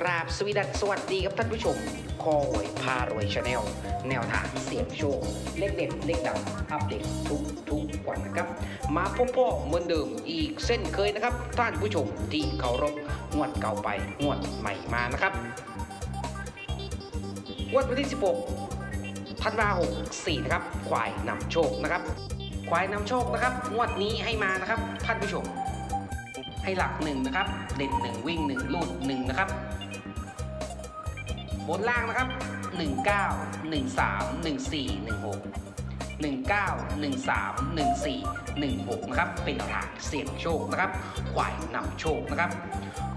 กราบสวีดัสสวัสดีครับท่านผู้ชม คอหวยพารวยชาแนล แนวทางเสียงโชค เลขเด็ด เลขดังอัปเดตทุกทุกวันนะครับ มาพบพ่อเหมือนเดิมอีกเส้นเคยนะครับ ท่านผู้ชมที่เคารพงวดเก่าไปงวดใหม่มานะครับงวดวันที่ 16ธันวาหกสี่นะครับควายนำโชคนะครับ ควายนำโชคนะครับงวดนี้ให้มานะครับ ท่านผู้ชมให้หลักหนึ่งนะครับ เด่นหนึ่งวิ่งหนึ่งลูดหนึ่งนะครับ บนล่างนะครับ 19 13 14 16 19 13 14 16 นะครับ เป็นทางเสี่ยงโชคนะครับควายนำโชคนะครับ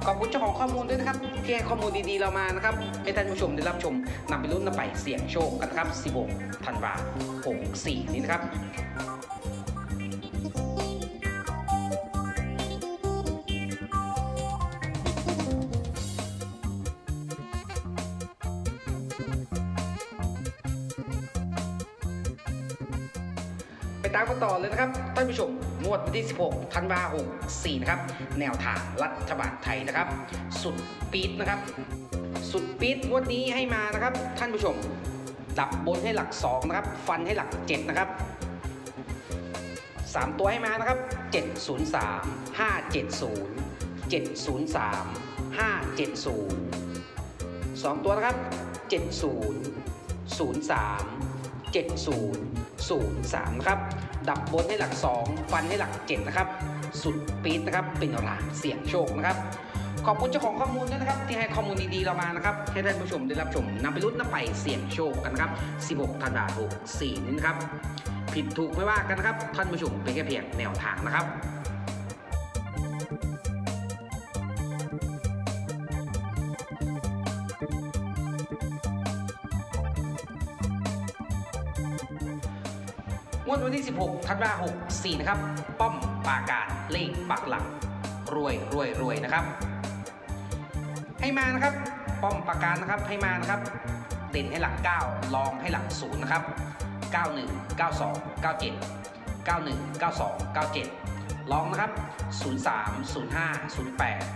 ขอบคุณเจ้าของข้อมูลด้วยนะครับที่ให้ข้อมูลดีๆเรามานะครับให้ท่านผู้ชมได้รับชมนำไปรุ่นนำไปเสี่ยงโชคกันนะครับ 16 ธันวา64 นี้นะครับ ตามกันต่อเลยนะครับท่านผู้ชมงวดวันที่ 16 ธันวาคม64นะครับ แนวทางรัฐบาลไทยนะครับ สุดปี๊ดนะครับ สุดปี๊ดงวดนี้ให้มานะครับ ท่านผู้ชม ดับบนให้หลัก 2 นะครับ ฟันให้หลัก 7 นะครับ 3 ตัวให้มานะครับ 703 570 703 570 2 ตัวนะครับ 70 03 70 03นะครับ ดับบนให้หลัก 2 ฟันให้หลัก 7 นะครับ สุดปี๊ดนะครับ เป็นรางเสี่ยงโชคนะครับ ขอบคุณเจ้าของข้อมูลด้วยนะครับ ที่ให้ข้อมูลดีๆเรามานะครับ ให้ท่านผู้ชมได้รับชมนำไปลุ้นนำไปเสี่ยงโชคกันนะครับ 16ธันวาคม64นี้นะครับ ผิดถูกไม่ว่ากันนะครับ ท่านผู้ชมเป็นแค่เพียงแนวทางนะครับ งวดวันที่ 16ธันวาคม64 นะครับ ป้อมปาการเลขปักหลัก รวยรวยรวยนะครับ ให้มานะครับ ป้อมปาการนะครับให้มานะครับ เด่นให้หลัก 9 ลองให้หลัก0นะครับ 91 92 97 91 92 97 ลองนะครับ 03 05 08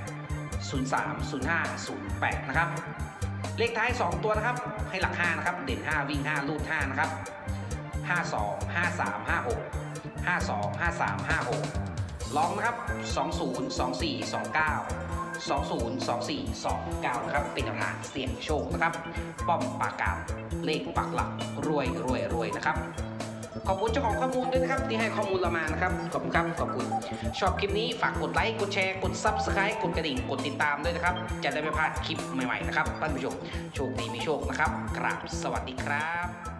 03 05 08 นะครับ เลขท้าย 2 ตัวนะครับ ให้หลัก 5 นะครับ เด่น 5 วิ่ง5ลูด 5 นะครับ 52 53 56 52 53 56 ลองนะครับ 20 24 29 20 24 29 นะครับ เป็นทางเสี่ยงโชคนะครับ ป้อมปากกาเลขปักหลักรวยรวยรวยนะครับขอบคุณเจ้าของข้อมูลด้วยนะครับ ที่ให้ข้อมูลเรามานะครับ ขอบคุณครับ ขอบคุณ ชอบคลิปนี้ฝากกดไลค์ กดแชร์ กด Subscribe กดกระดิ่ง กดติดตามด้วยนะครับ จะได้ไม่พลาดคลิปใหม่ๆนะครับท่านผู้ชม โชคดีมีโชคนะครับ กราบสวัสดีครับ